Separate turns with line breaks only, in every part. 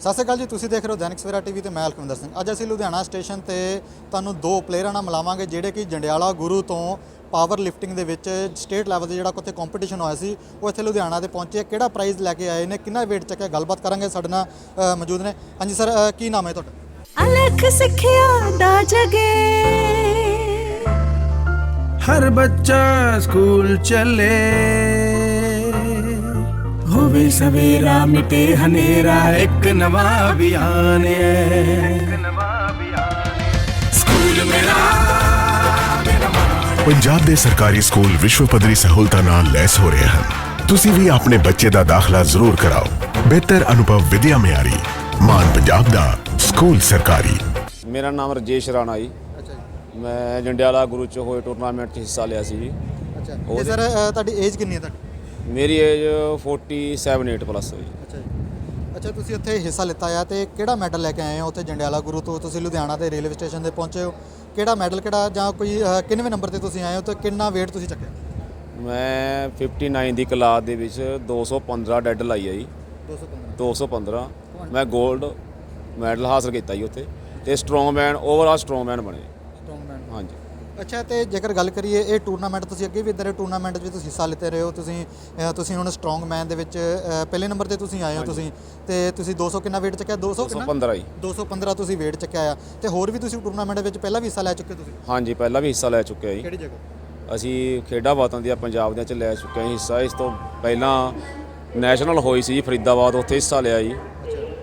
ਸਤਿ ਸ਼੍ਰੀ ਅਕਾਲ ਜੀ ਤੁਸੀਂ ਦੇਖ ਰਹੇ ਹੋ ਦੈਨਿਕ ਸਵੇਰਾ ਟੀਵੀ ਤੇ ਮੈਂ ਲਖਵਿੰਦਰ ਸਿੰਘ। ਅੱਜ ਅਸੀਂ ਲੁਧਿਆਣਾ ਸਟੇਸ਼ਨ ਤੇ ਤੁਹਾਨੂੰ ਦੋ ਪਲੇਅਰਾਂ ਨਾਲ ਮਿਲਾਵਾਂਗੇ ਜਿਹੜੇ ਕਿ ਜੰਡਿਆਲਾ ਗੁਰੂ ਤੋਂ ਪਾਵਰ ਲਿਫਟਿੰਗ ਦੇ ਵਿੱਚ ਸਟੇਟ ਲੈਵਲ ਤੇ ਜਿਹੜਾ ਕੋਤੇ ਕੰਪੀਟੀਸ਼ਨ ਹੋਇਆ ਸੀ ਉਹ ਇੱਥੇ ਲੁਧਿਆਣਾ ਤੇ ਪਹੁੰਚੇ। ਕਿਹੜਾ ਪ੍ਰਾਈਜ਼ ਲੈ ਕੇ ਆਏ ਨੇ ਕਿੰਨਾ weight ਚੱਕਿਆ? ਗੱਲਬਾਤ ਕਰਾਂਗੇ ਸਾਡੇ ਨਾਲ ਮੌਜੂਦ ਨੇ। ਹਾਂਜੀ ਸਰ ਕੀ ਨਾਮ ਹੈ ਤੁਹਾਡਾ?
ਅਲਖ ਸਿੱਖਿਆ ਦਾ ਜਗੇ।
ਹਰ ਬੱਚਾ ਸਕੂਲ ਚੱਲੇ। ਸਵੇਰਾ ਮਿਟੇ ਹਨੇਰਾ ਇੱਕ ਨਵਾਂ ਅਭਿਆਨ ਹੈ। ਸਕੂਲ ਮੇਰਾ
ਪੰਜਾਬ ਦੇ ਸਰਕਾਰੀ ਸਕੂਲ ਵਿਸ਼ਵ ਪੱਧਰੀ ਸਹੂਲਤਾਂ ਨਾਲ ਲੈਸ ਹੋ ਰਹੇ ਹਨ। ਤੁਸੀਂ ਵੀ ਆਪਣੇ ਬੱਚੇ ਦਾ ਦਾਖਲਾ ਜ਼ਰੂਰ ਕਰਾਓ। ਬਿਹਤਰ ਅਨੁਭਵ ਵਿਦਿਆ ਮਿਆਰੀ ਮਾਨ ਪੰਜਾਬ ਦਾ ਸਕੂਲ ਸਰਕਾਰੀ।
ਮੇਰਾ ਨਾਮ ਰਜੇਸ਼ ਰਾਣਾ ਜੀ।
ਅੱਛਾ ਜੀ।
ਮੈਂ ਜੰਡਿਆਲਾ ਗੁਰੂ ਚ ਹੋਏ ਟੂਰਨਾਮੈਂਟ 'ਚ ਹਿੱਸਾ ਲਿਆ ਸੀ ਜੀ।
ਅੱਛਾ। ਤੇ ਸਰ ਤੁਹਾਡੀ ਏਜ ਕਿੰਨੀ ਹੈ ਤੁਹਾਡੀ?
ਮੇਰੀ ਏਜ 47 8 ਪਲੱਸ ਹੈ ਜੀ
ਅੱਛਾ ਜੀ। ਅੱਛਾ ਤੁਸੀਂ ਉੱਥੇ ਹਿੱਸਾ ਲਿੱਤਾ ਆ ਤੇ ਕਿਹੜਾ ਮੈਡਲ ਲੈ ਕੇ ਆਏ ਹੋ ਉੱਥੇ ਜੰਡਿਆਲਾ ਗੁਰੂ ਤੋਂ? ਤੁਸੀਂ ਲੁਧਿਆਣਾ ਦੇ ਰੇਲਵੇ ਸਟੇਸ਼ਨ ਤੇ ਪਹੁੰਚੇ ਹੋ। ਕਿਹੜਾ ਮੈਡਲ ਕਿਹੜਾ ਜਾਂ ਕੋਈ ਕਿੰਨਵੇਂ ਨੰਬਰ ਤੇ ਤੁਸੀਂ ਆਏ ਹੋ ਤੇ ਕਿੰਨਾ weight ਤੁਸੀਂ ਚੱਕਿਆ?
ਮੈਂ 59 ਦੀ ਕਲਾਸ ਦੇ ਵਿੱਚ 215 ਡੈਡ ਲਾਈ ਆ ਜੀ।
215
215 ਮੈਂ 골ਡ ਮੈਡਲ ਹਾਸਲ ਕੀਤਾ ਜੀ ਉੱਥੇ। ਤੇ ਸਟਰੋਂਗਮੈਨ ਓਵਰਆਲ ਸਟਰੋਂਗਮੈਨ ਬਣੇ।
ਸਟਰੋਂਗਮੈਨ
ਹਾਂਜੀ
ਅੱਛਾ ਤੇ ਜੇਕਰ ਗੱਲ ਕਰੀਏ ਇਹ ਟੂਰਨਾਮੈਂਟ ਤੁਸੀਂ ਅੱਗੇ ਵੀ ਇਦਾਂ ਦੇ ਟੂਰਨਾਮੈਂਟ ਵਿੱਚ ਤੁਸੀਂ ਹਿੱਸਾ ਲਿੱਤੇ ਰਹੇ ਹੋ ਤੁਸੀਂ ਅ, ਤੁਸੀਂ ਹੁਣ ਸਟਰੋਂਗਮੈਨ ਦੇ ਵਿੱਚ ਅ, ਪਹਿਲੇ ਨੰਬਰ ਤੇ ਤੁਸੀਂ ਆਏ ਹੋ ਤੁਸੀਂ ਤੇ ਤੁਸੀਂ 200 ਕਿੰਨਾ weight ਚੱਕਿਆ? 200 ਕਿੰਨਾ?
215 ਜੀ
215 ਤੁਸੀਂ weight ਚੱਕਿਆ ਆ ਤੇ ਹੋਰ ਵੀ ਤੁਸੀਂ ਟੂਰਨਾਮੈਂਟ ਵਿੱਚ ਪਹਿਲਾਂ ਵੀ ਹਿੱਸਾ ਲੈ ਚੁੱਕੇ ਤੁਸੀਂ?
ਹਾਂਜੀ ਪਹਿਲਾਂ ਵੀ ਹਿੱਸਾ ਲੈ ਚੁੱਕਿਆ ਜੀ।
ਕਿਹੜੀ ਜਗ੍ਹਾ?
ਅਸੀਂ ਖੇਡਾਂ ਵਾਤਾਂ ਦੀਆਂ ਪੰਜਾਬ ਦੀਆਂ ਚ ਲੈ ਚੁੱਕੇ ਹਾਂ ਹਿੱਸਾ ਇਸ ਤੋਂ ਪਹਿਲਾਂ ਨੈਸ਼ਨਲ ਹੋਈ ਸੀ ਜੀ ਫਰੀਦਾਬਾਦ ਉੱਥੇ ਹਿੱਸਾ ਲਿਆ ਜੀ।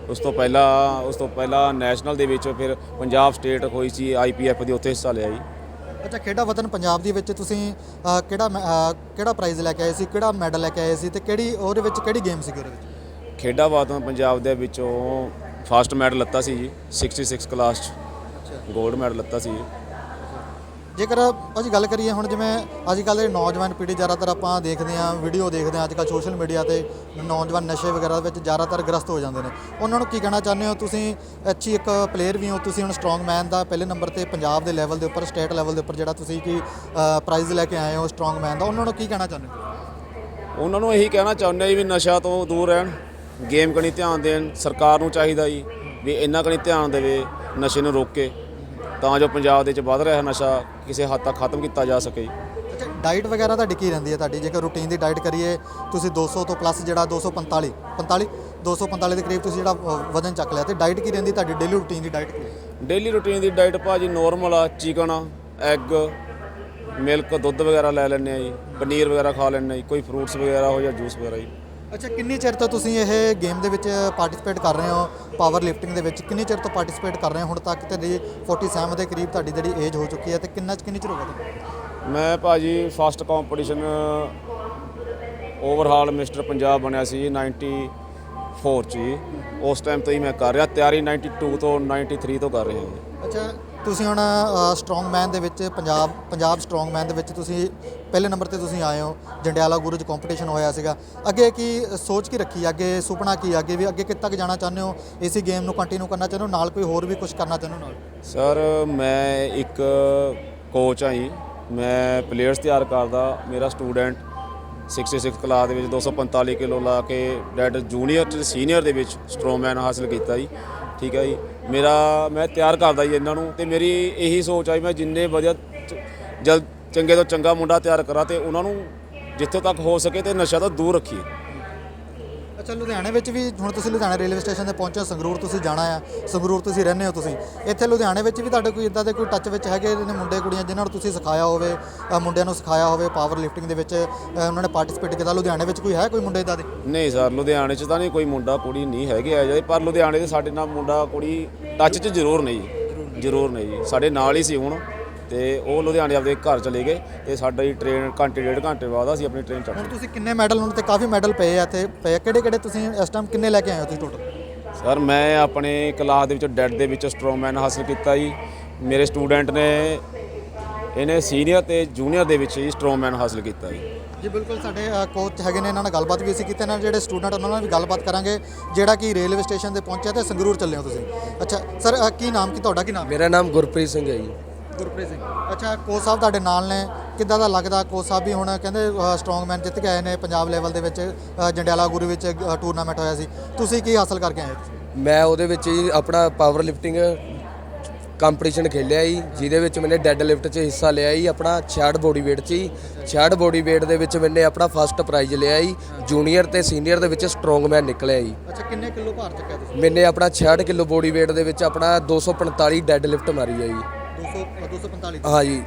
ਉਸ ਤੋਂ ਪਹਿਲਾਂ ਉਸ ਤੋਂ ਪਹਿਲਾਂ ਨੈਸ਼ਨਲ ਦੇ ਵਿੱਚ ਫਿਰ ਪੰਜਾਬ ਸਟੇਟ ਹੋਈ ਸੀ ਆਈਪੀਐਫ ਦੀ ਉੱਥੇ ਹਿੱਸਾ ਲਿਆ ਜੀ।
ਅੱਛਾ ਖੇਡਾਂ ਵਤਨ ਪੰਜਾਬ ਦੀ ਵਿੱਚ ਤੁਸੀਂ ਅ, ਕਿਹੜਾ ਮੈਂ- ਅ, ਕਿਹੜਾ ਪ੍ਰਾਈਜ਼ ਲੈ ਕੇ ਆਏ ਸੀ ਕਿਹੜਾ ਮੈਡਲ ਲੈ ਕੇ ਆਏ ਸੀ ਤੇ ਕਿਹੜੀ ਉਹਦੇ ਵਿੱਚ ਕਿਹੜੀ ਗੇਮ ਸੀ ਉਹਦੇ ਵਿੱਚ?
ਖੇਡਾਂ ਵਾਤਾਂ ਪੰਜਾਬ ਦੇ ਵਿੱਚੋਂ ਫਸਟ ਮੈਡਲ ਲੱਤਾ ਸੀ ਜੀ 66 ਕਲਾਸ 'ਚ
ਅੱਛਾ।
골ਡ ਮੈਡਲ ਲੱਤਾ ਸੀ ਜੀ।
ਜੇਕਰ ਅਸੀਂ ਗੱਲ ਕਰੀਏ ਹੁਣ ਜਿਵੇਂ ਅੱਜ ਕੱਲ੍ਹ ਦੇ ਨੌਜਵਾਨ ਪੀੜ੍ਹੀ ਜ਼ਿਆਦਾਤਰ ਆਪਾਂ ਦੇਖਦੇ ਹਾਂ ਵੀਡੀਓ ਦੇਖਦੇ ਹਾਂ, ਅੱਜ ਕੱਲ੍ਹ ਸੋਸ਼ਲ ਮੀਡੀਆ ਤੇ ਨੌਜਵਾਨ ਨਸ਼ੇ ਵਗੈਰਾ ਵਿੱਚ ਜ਼ਿਆਦਾਤਰ ਗ੍ਰਸਤ ਹੋ ਜਾਂਦੇ ਨੇ। ਉਹਨਾਂ ਨੂੰ ਕੀ ਕਹਿਣਾ ਚਾਹੁੰਦੇ ਹੋ ਤੁਸੀਂ? ਅੱਛੀ ਇੱਕ ਪਲੇਅਰ ਵੀ ਹੋ, ਤੁਸੀਂ ਹੁਣ ਸਟਰੋਂਗਮੈਨ ਦਾ ਪਹਿਲੇ ਨੰਬਰ ਤੇ ਪੰਜਾਬ ਦੇ ਲੈਵਲ ਦੇ ਉੱਪਰ ਸਟੇਟ ਲੈਵਲ ਦੇ ਉੱਪਰ ਜਿਹੜਾ ਤੁਸੀਂ ਕੀ ਪ੍ਰਾਈਜ਼ ਲੈ ਕੇ ਆਏ ਹੋ ਸਟਰੋਂਗਮੈਨ ਦਾ, ਉਹਨਾਂ ਨੂੰ ਕੀ ਕਹਿਣਾ ਚਾਹੁੰਦੇ ਹੋ?
ਉਹਨਾਂ ਨੂੰ ਇਹੀ ਕਹਿਣਾ ਚਾਹੁੰਦੇ ਜੀ ਵੀ ਨਸ਼ਾ ਤੋਂ ਦੂਰ ਰਹਿਣ ਗੇਮ ਕਣੀ ਧਿਆਨ ਦੇਣ, ਸਰਕਾਰ ਨੂੰ ਚਾਹੀਦਾ ਜੀ ਵੀ ਇੰਨਾ ਕਣੀ ਧਿਆਨ ਦੇਵੇ ਨਸ਼ੇ ਨੂੰ ਰੋਕੇ ਤਾਂ ਜੋ ਪੰਜਾਬ ਦੇ ਵਿੱਚ ਵੱਧ ਰਿਹਾ ਨਸ਼ਾ ਕਿਸੇ ਹੱਦ ਤੱਕ ਖਤਮ ਕੀਤਾ ਜਾ ਸਕੇ
ਡਾਈਟ ਵਗੈਰਾ ਤੁਹਾਡੀ ਕੀ ਰਹਿੰਦੀ ਹੈ ਤੁਹਾਡੀ? ਜੇਕਰ ਰੂਟੀਨ ਦੀ ਡਾਈਟ ਕਰੀਏ ਤੁਸੀਂ 200 ਤੋਂ ਪਲੱਸ ਜਿਹੜਾ 245 45 245 ਦੇ ਕਰੀਬ ਤੁਸੀਂ ਜਿਹੜਾ ਵਜ਼ਨ ਚੱਕ ਲਿਆ ਤੇ ਡਾਈਟ ਕੀ ਰਹਿੰਦੀ ਤੁਹਾਡੀ? ਡੇਲੀ ਰੂਟੀਨ ਦੀ ਡਾਈਟ ਕੀ
ਡੇਲੀ ਰੂਟੀਨ ਦੀ ਡਾਈਟ ਭਾਜੀ ਨੋਰਮਲ ਆ ਚਿਕਨ ਐਗ ਮਿਲਕ ਦੁੱਧ ਵਗੈਰਾ ਲੈ ਲੈਂਦੇ ਆ ਜੀ ਪਨੀਰ ਵਗੈਰਾ ਖਾ ਲੈਂਦੇ ਆ ਜੀ ਕੋਈ ਫਰੂਟਸ ਵਗੈਰਾ ਹੋ ਜਾਂ ਜੂਸ ਵਗੈਰਾ ਜੀ।
ਅੱਛਾ ਕਿੰਨੀ ਚਿਰ ਤੋਂ ਤੁਸੀਂ ਇਹ ਗੇਮ ਦੇ ਵਿੱਚ ਪਾਰਟਿਸਿਪੇਟ ਕਰ ਰਹੇ ਹੋ? ਪਾਵਰ ਲਿਫਟਿੰਗ ਦੇ ਵਿੱਚ ਕਿੰਨੀ ਚਿਰ ਤੋਂ ਪਾਰਟਿਸਿਪੇਟ ਕਰ ਰਹੇ ਹੋ? ਹੁਣ ਤੱਕ ਤੇ ਜੀ 47 ਦੇ ਕਰੀਬ ਤੁਹਾਡੀ ਜਿਹੜੀ ਏਜ ਹੋ ਚੁੱਕੀ ਹੈ ਤੇ ਕਿੰਨਾ ਕਿੰਨੀ ਚਿਰ ਹੋ ਗਿਆ? ਤੁਹਾਨੂੰ?
ਮੈਂ ਭਾਜੀ first competition overall mister Punjab ਬਣਿਆ ਸੀ ਜੀ 94 ਚ ਉਸ ਟਾਈਮ ਤੋਂ ਹੀ ਮੈਂ ਕਰ ਰਿਹਾ ਤਿਆਰੀ 92 ਤੋਂ 93 ਤੋਂ ਕਰ ਰਿਹਾ ਜੀ।
ਅੱਛਾ ਤੁਸੀਂ ਹੁਣ ਸਟਰੋਂਗਮੈਨ ਦੇ ਵਿੱਚ ਪੰਜਾਬ ਪੰਜਾਬ ਸਟਰੋਂਗਮੈਨ ਦੇ ਵਿੱਚ ਤੁਸੀਂ ਪਹਿਲੇ ਨੰਬਰ ਤੇ ਤੁਸੀਂ ਆਏ ਹੋ, ਜੰਡਿਆਲਾ ਗੁਰੂ ਚ ਕੰਪੀਟੀਸ਼ਨ ਹੋਇਆ ਸੀਗਾ। ਅੱਗੇ ਕੀ ਸੋਚ ਕੀ ਰੱਖੀ? ਹੈ? ਅੱਗੇ ਸੁਪਨਾ ਕੀ? ਹੈ? ਅੱਗੇ ਵੀ, ਅੱਗੇ ਕਿੱਥੇ ਤੱਕ ਜਾਣਾ ਚਾਹੁੰਦੇ ਹੋ? ਇਸੇ ਗੇਮ ਨੂੰ ਕੰਟੀਨਿਊ ਕਰਨਾ ਚਾਹੁੰਦੇ ਹੋ? ਨਾਲ ਕੋਈ ਹੋਰ ਵੀ ਕੁਝ ਕਰਨਾ ਚਾਹੁੰਦੇ ਹੋ ਨਾਲ?
ਸਰ ਮੈਂ ਇੱਕ ਕੋਚ ਹਾਂ ਜੀ। ਮੈਂ ਪਲੇਅਰਸ ਤਿਆਰ ਕਰਦਾ। ਮੇਰਾ ਸਟੂਡੈਂਟ 66 ਕਲਾਸ ਦੇ ਵਿੱਚ 245 ਕਿਲੋ ਲਾ ਕੇ ਡੈਡ ਜੂਨੀਅਰ ਤੇ ਸੀਨੀਅਰ ਦੇ ਵਿੱਚ ਸਟਰੋਂਗਮੈਨ ਹਾਸਲ ਕੀਤਾ ਜੀ। ਠੀਕ ਹੈ ਜੀ। ਮੇਰਾ, ਮੈਂ ਤਿਆਰ ਕਰਦਾ ਜੀ ਇਹਨਾਂ ਨੂੰ ਤੇ ਮੇਰੀ ਇਹੀ ਸੋਚ ਆ ਵੀ ਮੈਂ ਜਿੰਨੇ ਵਧੀਆ ਚ- ਜਲ, ਚੰਗੇ ਤੋਂ ਚੰਗਾ ਮੁੰਡਾ ਤਿਆਰ ਕਰਾਂ ਤੇ ਉਹਨਾਂ ਨੂੰ ਜਿੱਥੋਂ ਤੱਕ ਹੋ ਸਕੇ ਤੇ ਨਸ਼ਾ ਤੋਂ ਦੂਰ ਰੱਖੀਏ।
ਅੱਛਾ ਲੁਧਿਆਣੇ ਵਿੱਚ ਵੀ ਹੁਣ ਤੁਸੀਂ ਲੁਧਿਆਣਾ ਰੇਲਵੇ ਸਟੇਸ਼ਨ ਤੇ ਪਹੁੰਚੇ ਹੋ ਸੰਗਰੂਰ ਤੁਸੀਂ ਜਾਣਾ ਆ ਸੰਗਰੂਰ ਤੁਸੀਂ ਰਹਿੰਦੇ ਹੋ ਤੁਸੀਂ। ਇੱਥੇ ਲੁਧਿਆਣੇ ਵਿੱਚ ਵੀ ਤੁਹਾਡੇ ਕੋਈ ਇਦਾਂ ਦੇ ਕੋਈ ਟੱਚ ਵਿੱਚ ਹੈਗੇ ਨੇ ਮੁੰਡੇ ਕੁੜੀਆਂ ਜਿਨ੍ਹਾਂ ਨੂੰ ਤੁਸੀਂ ਸਿਖਾਇਆ ਹੋਵੇ ਅ, ਮੁੰਡਿਆਂ ਨੂੰ ਸਿਖਾਇਆ ਹੋਵੇ ਪਾਵਰ ਲਿਫਟਿੰਗ ਦੇ ਵਿੱਚ ਅ, ਉਹਨਾਂ ਨੇ ਪਾਰਟਿਸਿਪੇਟ ਕੀਤਾ? ਲੁਧਿਆਣੇ ਵਿੱਚ ਕੋਈ ਹੈ ਕੋਈ ਮੁੰਡੇ ਇਦਾਂ ਦੇ?
ਨਹੀਂ ਸਰ ਲੁਧਿਆਣੇ 'ਚ ਤਾਂ ਨਹੀਂ ਕੋਈ ਮੁੰਡਾ ਕੁੜੀ ਨਹੀਂ ਹੈਗੇ ਆ ਜੀ ਪਰ ਲੁਧਿਆਣੇ ਦੇ ਸਾਡੇ ਨਾਲ ਮੁੰਡਾ ਕੁੜੀ ਟੱਚ 'ਚ ਜ਼ਰੂਰ ਨਹੀਂ ਜੀ। ਜ਼ਰੂਰ ਨਹੀਂ ਜੀ। ਸਾਡੇ ਨਾਲ ਹੀ ਸੀ ਹੁਣ। ਤੇ ਉਹ ਲੁਧਿਆਣੇ ਆਪਦੇ ਘਰ ਚਲੇ ਗਏ। ਤੇ ਸਾਡਾ ਟ੍ਰੇਨ ਘੰਟੇ ਡੇਢ ਘੰਟੇ ਬਾਅਦ ਅਸੀਂ ਆਪਣੀ ਟ੍ਰੇਨ ਚੜ੍ਹ
ਹੁਣ ਤੁਸੀਂ ਕਿੰਨੇ ਮੈਡਲ ਹੁਣ ਤੇ ਕਾਫੀ ਮੈਡਲ ਪਏ ਆ ਇੱਥੇ ਪਏ ਕਿਹੜੇ ਕਿਹੜੇ ਤੁਸੀਂ ਇਸ ਟਾਈਮ ਕਿੰਨੇ ਲੈ ਕੇ ਆਏ ਹੋ ਤੁਸੀਂ ਟੋਟਲ
ਸਰ ਮੈਂ ਆਪਣੇ ਕਲਾਸ ਦੇ ਵਿੱਚ ਡੈਡ ਦੇ ਵਿੱਚ ਸਟਰੋਂਗਮੈਨ ਹਾਸਲ ਕੀਤਾ ਜੀ। ਮੇਰੇ ਸਟੂਡੈਂਟ ਨੇ ਇਹਨੇ ਸੀਨੀਅਰ ਤੇ ਜੂਨੀਅਰ ਦੇ ਵਿੱਚ ਹੀ ਸਟਰੋਂਗਮੈਨ ਹਾਸਲ ਕੀਤਾ ਜੀ।
ਜੀ ਬਿਲਕੁਲ ਸਾਡੇ ਕੋਚ ਹੈਗੇ ਨੇ ਇਹਨਾਂ ਨਾਲ ਗੱਲਬਾਤ ਵੀ ਅਸੀਂ ਕੀਤੀ। ਇਹਨਾਂ ਜਿਹੜੇ ਸਟੂਡੈਂਟ ਉਹਨਾਂ ਨਾਲ ਵੀ ਗੱਲਬਾਤ ਕਰਾਂਗੇ ਜਿਹੜਾ ਕਿ ਰੇਲਵੇ ਸਟੇਸ਼ਨ ਤੇ ਪਹੁੰਚਿਆ ਤੇ ਸੰਗਰੂਰ ਚੱਲੇ ਹੋ ਤੁਸੀਂ। ਅੱਛਾ ਸਰ ਕੀ ਨਾਮ ਕੀ ਤੁਹਾਡਾ ਕੀ ਨਾਮ?
ਮੇਰਾ ਨਾਮ ਗੁਰਪ੍ਰੀਤ ਸਿੰਘ ਹੈ ਜੀ।
ਗੁਰਪ੍ਰੀਤ ਸਿੰਘ। ਅੱਛਾ ਕੋਚ ਸਾਹਿਬ ਤੁਹਾਡੇ ਨਾਲ ਨੇ। ਕਿੱਦਾਂ ਦਾ ਲੱਗਦਾ ਕੋਚ ਸਾਹਿਬ ਵੀ ਹੁਣ? ਕਹਿੰਦੇ ਸਟਰੋਂਗਮੈਨ ਜਿੱਤ ਕੇ ਆਏ ਨੇ ਪੰਜਾਬ ਲੈਵਲ ਦੇ ਵਿੱਚ ਜੰਡਿਆਲਾ ਗੁਰੂ ਵਿੱਚ ਟੂਰਨਾਮੈਂਟ ਹੋਇਆ ਸੀ। ਤੁਸੀਂ ਕੀ ਹਾਸਲ ਕਰਕੇ ਆਏ?
ਮੈਂ ਉਹਦੇ ਵਿੱਚ ਹੀ ਆਪਣਾ ਪਾਵਰ ਲਿਫਟਿੰਗ ਕੰਪੀਟੀਸ਼ਨ ਖੇਲਿਆ ਜੀ ਜਿਹਦੇ ਵਿੱਚ ਮੈਨੇ ਡੈੱਡ ਲਿਫਟ 'ਚ ਹਿੱਸਾ ਲਿਆ ਜੀ ਆਪਣਾ 66 ਬੋਡੀ weight 'ਚ ਜੀ। 66 ਬੋਡੀ weight ਦੇ ਵਿੱਚ ਮੈਨੇ ਆਪਣਾ ਫਸਟ ਪ੍ਰਾਈਜ਼ ਲਿਆ ਜੀ ਜੂਨੀਅਰ ਤੇ ਸੀਨੀਅਰ ਦੇ ਵਿੱਚ ਸਟਰੋਂਗਮੈਨ ਨਿਕਲਿਆ ਜੀ।
ਅੱਛਾ ਕਿੰਨੇ ਕਿਲੋ ਭਾਰ ਚੱਕਿਆ ਤੁਸੀਂ?
ਮੈਨੇ ਆਪਣਾ 66 ਕਿਲੋ ਬੋਡੀ weight ਦੇ ਵਿੱਚ ਆਪਣਾ 245 ਡੈੱਡ ਲਿਫਟ ਮਾਰੀ ਹੈ ਜੀ।
200 245
ਹਾਂ ਜੀ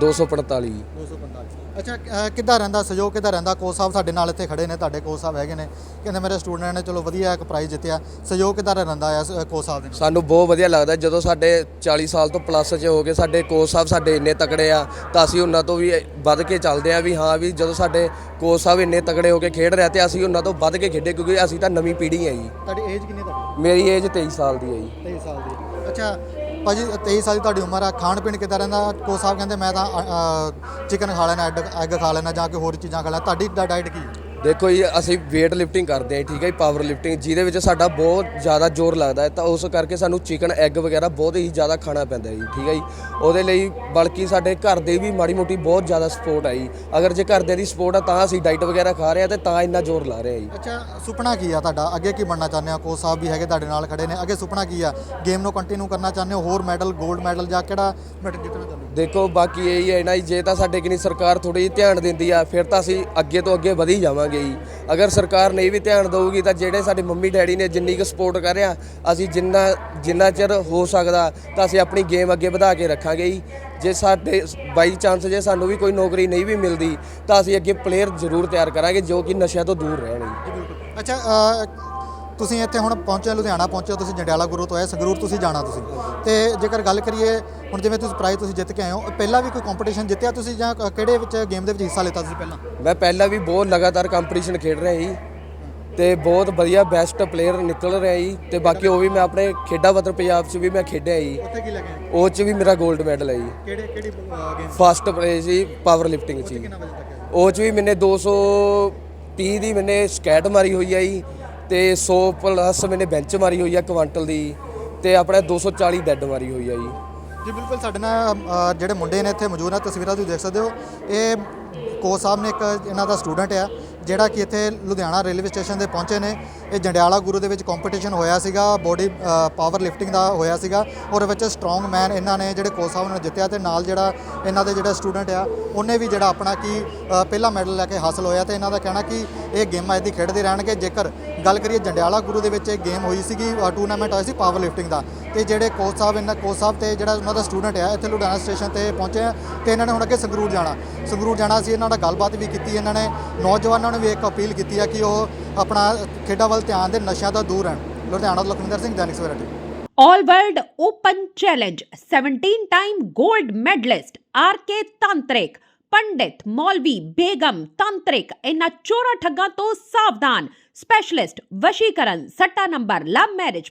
245
245 ਅੱਛਾ ਕਿੱਦਾਂ ਰਹਿੰਦਾ ਸਹਿਯੋਗ ਕਿੱਦਾਂ ਰਹਿੰਦਾ? ਕੋਚ ਸਾਹਿਬ ਸਾਡੇ ਨਾਲ ਇੱਥੇ ਖੜੇ ਨੇ ਤੁਹਾਡੇ ਕੋਚ ਸਾਹਿਬ ਹੈਗੇ ਨੇ। ਕਹਿੰਦੇ ਮੇਰੇ ਸਟੂਡੈਂਟ ਨੇ ਚਲੋ ਵਧੀਆ ਇੱਕ ਪ੍ਰਾਈਜ਼ ਜਿੱਤਿਆ। ਸਹਿਯੋਗ ਕਿੱਦਾਂ ਰਹਿੰਦਾ ਆ ਸ- ਕੋਚ ਸਾਹਿਬ ਦੇ ਨਾਲ?
ਸਾਨੂੰ ਬਹੁਤ ਵਧੀਆ ਲੱਗਦਾ ਜਦੋਂ ਸਾਡੇ 40 ਸਾਲ ਤੋਂ ਪਲੱਸ 'ਚ ਹੋ ਗਏ ਸਾਡੇ ਕੋਚ ਸਾਹਿਬ ਸਾਡੇ ਇੰਨੇ ਤਕੜੇ ਆ ਤਾਂ ਅਸੀਂ ਉਹਨਾਂ ਤੋਂ ਵੀ ਵੱਧ ਕੇ ਚੱਲਦੇ ਆ ਵੀ ਹਾਂ ਵੀ ਜਦੋਂ ਸਾਡੇ ਕੋਚ ਸਾਹਿਬ ਇੰਨੇ ਤਕੜੇ ਹੋ ਕੇ ਖੇਡ ਰਹੇ ਤੇ ਅਸੀਂ ਉਹਨਾਂ ਤੋਂ ਵੱਧ ਕੇ ਖੇਡੇ ਕਿਉਂਕਿ ਅਸੀਂ ਤਾਂ ਨਵੀਂ ਪੀੜ੍ਹੀ ਹੈ ਜੀ।
ਤੁਹਾਡੀ ਏਜ ਕਿੰਨੀ ਤੁਹਾਡੀ?
ਮੇਰੀ ਏਜ 23 ਸਾਲ ਦੀ ਹੈ ਜੀ।
23 ਸਾਲ ਦੀ। ਅੱਛਾ ਭਾਜੀ 23 ਸਾਲ ਦੀ ਤੁਹਾਡੀ ਉਮਰ ਆ, ਖਾਣ ਪੀਣ ਕਿੱਦਾਂ ਰਹਿੰਦਾ ਕੋਚ ਸਾਹਿਬ ਕਹਿੰਦੇ ਮੈਂ ਤਾਂ ਚਿਕਨ ਖਾ ਲੈਣਾ ਐਗ ਐਗ ਖਾ ਲੈਣਾ ਜਾਂ ਕੋਈ ਹੋਰ ਚੀਜ਼ਾਂ ਖਾ ਲੈਣਾ ਤੁਹਾਡੀ ਡਾਈਟ ਕੀ ਹੈ?
ਦੇਖੋ ਜੀ, ਅਸੀਂ weight lifting ਕਰਦੇ ਹਾਂ, ਠੀਕ ਹੈ ਜੀ ਪਾਵਰ ਲਿਫਟਿੰਗ ਜਿਹਦੇ ਵਿੱਚ ਸਾਡਾ ਬਹੁਤ ਜ਼ਿਆਦਾ ਜ਼ੋਰ ਲੱਗਦਾ ਹੈ, ਤਾਂ ਉਸ ਕਰਕੇ ਸਾਨੂੰ ਚਿਕਨ ਐਗ ਵਗੈਰਾ ਬਹੁਤ ਹੀ ਜ਼ਿਆਦਾ ਖਾਣਾ ਪੈਂਦਾ ਜੀ, ਠੀਕ ਹੈ ਜੀ। ਉਹਦੇ ਲਈ ਬਲਕਿ ਸਾਡੇ ਘਰ ਦੇ ਵੀ ਮਾੜੀ ਮੋਟੀ ਬਹੁਤ ਜ਼ਿਆਦਾ ਸਪੋਰਟ ਹੈ ਜੀ। ਅਗਰ ਜੇ ਘਰਦਿਆਂ ਦੀ ਸਪੋਰਟ ਆ, ਤਾਂ ਅਸੀਂ ਡਾਈਟ ਵਗੈਰਾ ਖਾ ਰਹੇ ਹਾਂ ਤੇ ਤਾਂ ਇੰਨਾ ਜ਼ੋਰ ਲਾ ਰਹੇ ਹਾਂ ਜੀ।
ਅੱਛਾ, ਸੁਪਨਾ ਕੀ ਆ ਤੁਹਾਡਾ? ਅੱਗੇ ਕੀ ਬਣਨਾ ਚਾਹੁੰਦੇ ਹੋ? ਕੋਚ ਸਾਹਿਬ ਵੀ ਹੈਗੇ ਤੁਹਾਡੇ ਨਾਲ ਖੜੇ ਨੇ। ਅੱਗੇ ਸੁਪਨਾ ਕੀ ਆ? ਗੇਮ ਨੂੰ ਕੰਟੀਨਿਊ ਕਰਨਾ ਚਾਹੁੰਦੇ ਹੋ? ਹੋਰ ਮੈਡਲ 골ਡ ਮੈਡਲ ਜਾਂ ਕਿਹੜਾ ਮੈਡਲ ਜਿੱਤਣਾ ਚਾਹੁੰਦੇ ਹੋ?
ਦੇਖੋ ਬਾਕੀ ਇਹੀ ਹੈ ਨਾ ਜੀ, ਜੇ ਤਾਂ ਸਾਡੇ ਕਿਨੀ ਸਰਕਾਰ ਥੋੜੀ ਜਿਹੀ ਧਿਆਨ ਦਿੰਦੀ ਆ, ਫਿਰ ਤਾਂ ਅਸੀਂ ਅੱਗੇ ਤੋਂ ਅੱਗੇ ਵਧੀ ਜਾਵਾਂਗੇ ਜੀ। ਅਗਰ ਸਰਕਾਰ ਨਹੀਂ ਵੀ ਧਿਆਨ ਦੇਊਗੀ ਤਾਂ ਜਿਹੜੇ ਸਾਡੇ ਮੰਮੀ ਡੈਡੀ ਨੇ ਜਿੰਨੀ ਕੁ ਸਪੋਰਟ ਕਰ ਰਿਹਾ ਅਸੀਂ ਜਿੰਨਾ ਜਿੰਨਾ ਚਿਰ ਹੋ ਸਕਦਾ ਤਾਂ ਅਸੀਂ ਆਪਣੀ ਗੇਮ ਅੱਗੇ ਵਧਾ ਕੇ ਰੱਖਾਂਗੇ ਜੀ। ਜੇ ਸਾਡੇ ਬਾਈ ਚਾਂਸ ਜੇ ਸਾਨੂੰ ਵੀ ਕੋਈ ਨੌਕਰੀ ਨਹੀਂ ਵੀ ਮਿਲਦੀ, ਤਾਂ ਅਸੀਂ ਅੱਗੇ ਪਲੇਅਰ ਜ਼ਰੂਰ ਤਿਆਰ ਕਰਾਂਗੇ ਜੋ ਕਿ ਨਸ਼ਿਆਂ ਤੋਂ ਦੂਰ ਰਹਿਣ ਜੀ।
ਅੱਛਾ ਤੁਸੀਂ ਇੱਥੇ ਹੁਣ ਪਹੁੰਚੇ ਲੁਧਿਆਣਾ ਪਹੁੰਚੇ ਤੁਸੀਂ ਜੰਡਿਆਲਾ ਗੁਰੂ ਤੋਂ ਆਏ ਸੰਗਰੂਰ ਤੁਸੀਂ ਜਾਣਾ ਤੁਸੀਂ। ਤੇ ਜੇਕਰ ਗੱਲ ਕਰੀਏ ਹੁਣ ਜਿਵੇਂ ਤੁਸੀਂ ਪ੍ਰਾਈਜ਼ ਤੁਸੀਂ ਜਿੱਤ ਕੇ ਆਏ ਹੋ ਪਹਿਲਾਂ ਵੀ ਕੋਈ ਕੰਪੀਟੀਸ਼ਨ ਜਿੱਤਿਆ ਤੁਸੀਂ ਜਾਂ ਕਿਹੜੇ ਵਿੱਚ ਗੇਮ ਦੇ ਵਿੱਚ ਹਿੱਸਾ ਲਿੱਤਾ ਤੁਸੀਂ ਪਹਿਲਾਂ?
ਮੈਂ ਪਹਿਲਾਂ ਵੀ ਬਹੁਤ ਲਗਾਤਾਰ ਕੰਪੀਟੀਸ਼ਨ ਖੇਡ ਰਿਹਾ ਜੀ ਤੇ ਬਹੁਤ ਵਧੀਆ ਬੈਸਟ ਪਲੇਅਰ ਨਿਕਲ ਰਿਹਾ ਜੀ ਤੇ ਬਾਕੀ ਉਹ ਵੀ ਮੈਂ ਆਪਣੇ ਖੇਡਾਂ ਵਤਨ ਪੰਜਾਬ 'ਚ ਵੀ ਮੈਂ ਖੇਡਿਆ ਜੀ।
ਉੱਥੇ ਕੀ ਲੱਗੇ?
ਉਹ 'ਚ ਵੀ ਮੇਰਾ 골ਡ ਮੈਡਲ ਹੈ ਜੀ।
ਕਿਹੜੇ ਕਿਹੜੀ ਗੇਮ
ਫਸਟ ਪ੍ਰਾਈਜ਼ ਸੀ ਪਾਵਰ ਲਿਫਟਿੰਗ 'ਚ ਜੀ। ਉਹ 'ਚ ਵੀ ਮੈਨੇ 230 ਦੀ ਮੈਨੇ ਸਕੈਟ ਮਾਰੀ ਹੋਈ ਹੈ ਜੀ ਤੇ 100 ਪਲੱਸ ਮੈਨੇ ਬੈਂਚ ਮਾਰੀ ਹੋਈ ਹੈ ਕੁਆਂਟਲ ਦੀ ਤੇ ਆਪਣਾ 240 ਡੈੱਡ ਮਾਰੀ ਹੋਈ ਹੈ ਜੀ।
ਜੀ ਬਿਲਕੁਲ ਸਾਡੇ ਨਾਲ ਅ, ਜਿਹੜੇ ਮੁੰਡੇ ਨੇ ਇੱਥੇ ਮੌਜੂਦ ਨੇ ਤਸਵੀਰਾਂ ਤੁਸੀਂ ਦੇਖ ਸਕਦੇ ਹੋ। ਇਹ ਕੋਚ ਸਾਹਿਬ ਨੇ ਇੱਕ ਇਹਨਾਂ ਦਾ ਸਟੂਡੈਂਟ ਆ, ਜਿਹੜਾ ਕਿ ਇੱਥੇ ਲੁਧਿਆਣਾ ਰੇਲਵੇ ਸਟੇਸ਼ਨ ਦੇ ਪਹੁੰਚੇ ਨੇ। ਇਹ ਜੰਡਿਆਲਾ ਗੁਰੂ ਦੇ ਵਿੱਚ ਕੰਪੀਟੀਸ਼ਨ ਹੋਇਆ ਸੀਗਾ ਬੋਡੀ ਪਾਵਰ ਲਿਫਟਿੰਗ ਦਾ ਹੋਇਆ ਸੀਗਾ। ਉਹਦੇ ਵਿੱਚ ਸਟਰੋਂਗ ਮੈਨ ਇਹਨਾਂ ਨੇ ਜਿਹੜੇ ਕੋਚ ਸਾਹਿਬ ਨੇ ਜਿੱਤਿਆ ਤੇ ਨਾਲ ਜਿਹੜਾ ਇਹਨਾਂ ਦੇ ਜਿਹੜਾ ਸਟੂਡੈਂਟ ਆ, ਉਹਨੇ ਵੀ ਜਿਹੜਾ ਆਪਣਾ ਕੀ ਪਹਿਲਾ ਮੈਡਲ ਲੈ ਕੇ ਹਾਸਲ ਹੋਇਆ ਤੇ ਇਹਨਾਂ ਦਾ ਕਹਿਣਾ ਕਿ ਇਹ ਗੇਮਾਂ ਇਹਦੀ ਖੇਡਦੇ ਰਹਿਣਗੇ। ਜੇਕਰ ਗੱਲ ਕਰੀਏ ਜੰਡਿਆਲਾ ਗੁਰੂ ਦੇ ਵਿੱਚ ਇਹ ਗੇਮ ਹੋਈ ਸੀਗੀ ਟੂਰਨਾਮੈਂਟ ਹੋਇਆ ਸੀ ਪਾਵਰ ਲਿਫਟਿੰਗ ਦਾ। ਤੇ ਜਿਹੜੇ ਕੋਚ ਸਾਹਿਬ ਇਹਨਾਂ ਕੋਚ ਸਾਹਿਬ ਤੇ ਜਿਹੜਾ ਉਹਨਾਂ ਦਾ ਸਟੂਡੈਂਟ ਆ, ਇੱਥੇ ਲੁਧਿਆਣਾ ਸਟੇਸ਼ਨ ਤੇ ਪਹੁੰਚੇ ਆ ਤੇ ਇਹਨਾਂ ਨੇ ਹੁਣ ਅੱਗੇ ਸੰਗਰੂਰ ਜਾਣਾ। ਸੰਗਰੂਰ ਜਾਣਾ ਸੀ ਇਹਨਾਂ ਨਾਲ ਗੱਲਬਾਤ ਵੀ ਕੀਤੀ, ਇਹਨਾਂ ਨੇ ਨੌਜਵਾਨਾਂ ਨੂੰ ਵੀ ਇੱਕ ਅਪੀਲ ਕੀਤੀ ਆ ਕਿ ਉਹ ਆਪਣਾ ਖੇਡਾਂ ਵੱਲ ਧਿਆਨ ਦੇ ਨਸ਼ਿਆਂ ਤੋਂ ਦੂਰ ਰਹਿਣ। ਲੁਧਿਆਣਾ ਤੋਂ Lakhwinder Singh, Dainik Savera TV.
All World Open Challenge 17 time gold medalist RK Tantrik ਪੰਡਿਤ ਮੌਲਵੀ ਬੇਗਮ ਤੰਤਰਿਕ ਇਹਨਾਂ ਚੋਰਾ ਠੱਗਾਂ ਤੋਂ ਸਾਵਧਾਨ ਸਪੈਸ਼ਲਿਸਟ ਵਸ਼ੀਕਰਨ, ਸੱਟਾ ਨੰਬਰ ਲਵ ਮੈਰਿਜ